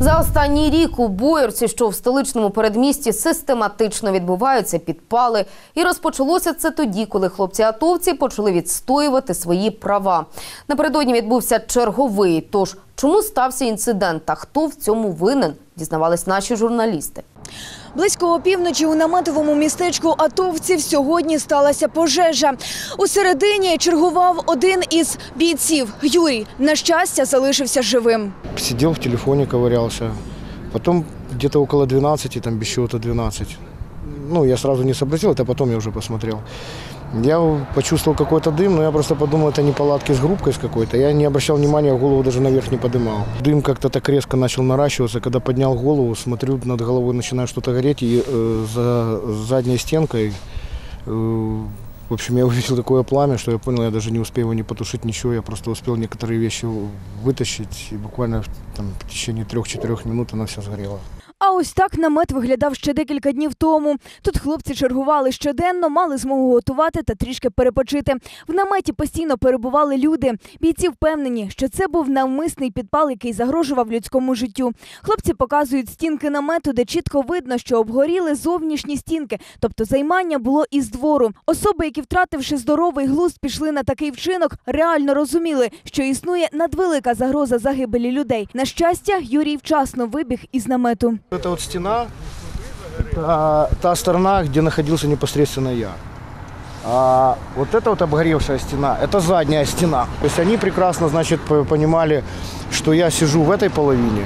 За останній рік у Боярці, що в столичному передмісті, систематично відбуваються підпали. І розпочалося це тоді, коли хлопці-атовці почали відстоювати свої права. Напередодні відбувся черговий. Тож чому стався інцидент та хто в цьому винен, дізнавались наші журналісти. Близько опівночі у наметовому містечку атовців сьогодні сталася пожежа. У середині чергував один із бійців Юрій. На щастя, залишився живим. Сидел в телефоне, ковырялся. Потом где-то около 12, там без чего-то 12 Ну, я сразу не сообразил, это потом я уже посмотрел. Я почувствовал какой-то дым, но я просто подумал, это неполадки с грубкой с какой-то. Я не обращал внимания, голову даже наверх не подымал. Дым как-то так резко начал наращиваться. Когда поднял голову, смотрю, над головой начинает что-то гореть. И э, за задней стенкой, э, в общем, я увидел такое пламя, что я понял, я даже не успею его не потушить, ничего. Я просто успел некоторые вещи вытащить. И буквально там, в течение трех-четырех минут она вся сгорела. Ось так намет виглядав ще декілька днів тому. Тут хлопці чергували щоденно, мали змогу готувати та трішки перепочити. В наметі постійно перебували люди. Бійці впевнені, що це був навмисний підпал, який загрожував людському життю. Хлопці показують стінки намету, де чітко видно, що обгоріли зовнішні стінки, тобто займання було із двору. Особи, які втративши здоровий глузд, пішли на такий вчинок, реально розуміли, що існує надвелика загроза загибелі людей. На щастя, Юрій вчасно вибіг із намету. Это вот стена, это та сторона, где находился непосредственно я. А вот эта вот обгоревшая стена, это задняя стена. То есть они прекрасно, значит, понимали, что я сижу в этой половине,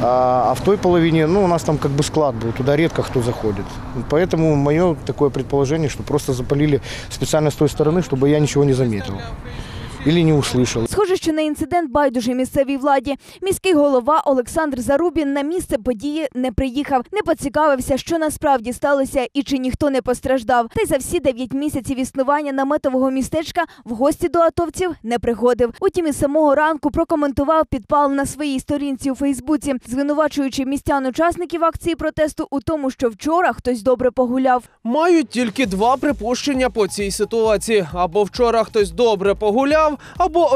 а, а в той половине, ну, у нас там как бы склад был, туда редко кто заходит. Поэтому мое такое предположение, что просто запалили специально с той стороны, чтобы я ничего не заметил или не услышал. Що на інцидент байдуже місцевій владі. Міський голова Олександр Зарубін на місце події не приїхав, не поцікавився, що насправді сталося і чи ніхто не постраждав. Та й за всі дев'ять місяців існування наметового містечка в гості до атовців не приходив. Утім, із самого ранку прокоментував підпал на своїй сторінці у Фейсбуці, звинувачуючи містян-учасників акції протесту у тому, що вчора хтось добре погуляв. Мають тільки два припущення по цій ситуації: або вчора хтось добре погуляв, або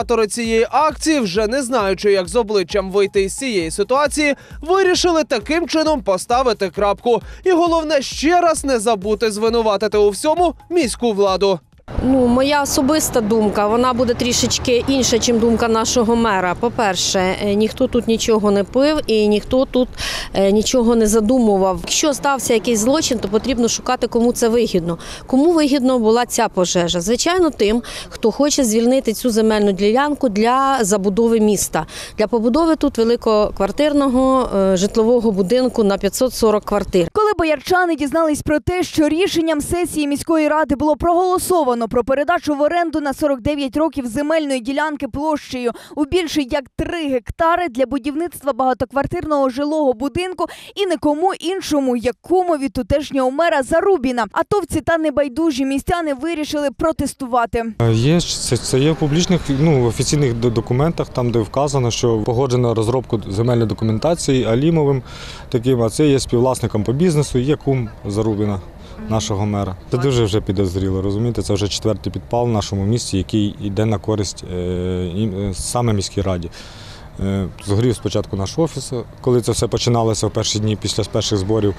організатори цієї акції, вже не знаючи, як з обличчям вийти із цієї ситуації, вирішили таким чином поставити крапку. І головне ще раз не забути звинуватити у всьому міську владу. Ну, моя особиста думка, вона буде трішечки інша, ніж думка нашого мера. По-перше, е, ніхто тут нічого не пив і ніхто тут е, нічого не задумував. Якщо стався якийсь злочин, то потрібно шукати, кому це вигідно. Кому вигідно була ця пожежа? Звичайно, тим, хто хоче звільнити цю земельну ділянку для забудови міста, для побудови тут великоквартирного е, житлового будинку на 540 квартир. Коли боярчани дізнались про те, що рішенням сесії міської ради було проголосовано про передачу в оренду на 49 років земельної ділянки площею у більше як 3 гектари для будівництва багатоквартирного жилого будинку і нікому іншому, як кумові тутешнього мера Зарубіна. Атовці та небайдужі містяни вирішили протестувати. Є це, це є в публічних ну, офіційних документах, там де вказано, що погоджена розробку земельної документації Алімовим таким, а це є співвласником по бізнесу, є кум Зарубіна, нашого мера. Це дуже вже підозріло, розумієте? Це вже четвертий підпал в нашому місті, який йде на користь е, е, саме міській раді. Е, Згорів спочатку наш офіс, коли це все починалося в перші дні після перших зборів.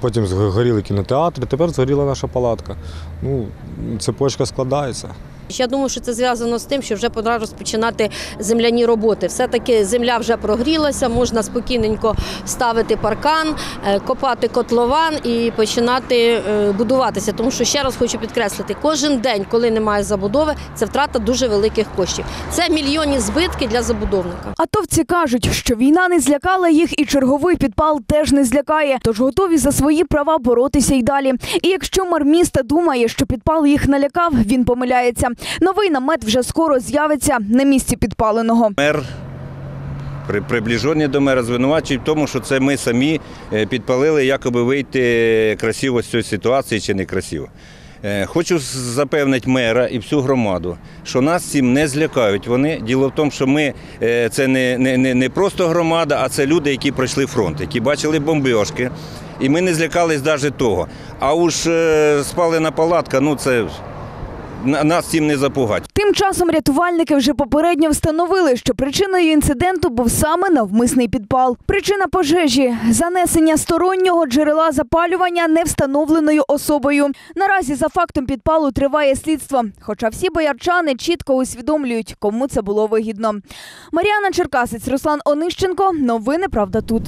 Потім згоріли кінотеатри, тепер згоріла наша палатка. Ну, цепочка складається. Я думаю, що це зв'язано з тим, що вже пора розпочинати земляні роботи. Все-таки земля вже прогрілася, можна спокійненько ставити паркан, е, копати котлован і починати е, будуватися. Тому що ще раз хочу підкреслити, кожен день, коли немає забудови, це втрата дуже великих коштів. Це мільйонні збитки для забудовника. Атовці кажуть, що війна не злякала їх, і черговий підпал теж не злякає, тож готові за свої права боротися й далі. І якщо мер міста думає, що підпал їх налякав, він помиляється. Новий намет вже скоро з'явиться на місці підпаленого. Мер, при- приближені до мера, звинувачують в тому, що це ми самі е, підпалили, якоби вийти красиво з цієї ситуації чи не красиво. Е, Хочу запевнити мера і всю громаду, що нас цим не злякають. Вони діло в тому, що ми е, це не, не, не, просто громада, а це люди, які пройшли фронт, які бачили бомбіжки. І ми не злякались навіть того. А уж спалена палатка, ну це нас цим не запугати. Тим часом рятувальники вже попередньо встановили, що причиною інциденту був саме навмисний підпал. Причина пожежі занесення стороннього джерела запалювання невстановленою особою. Наразі за фактом підпалу триває слідство. Хоча всі боярчани чітко усвідомлюють, кому це було вигідно. Маріана Черкасець, Руслан Онищенко. Новини правда тут.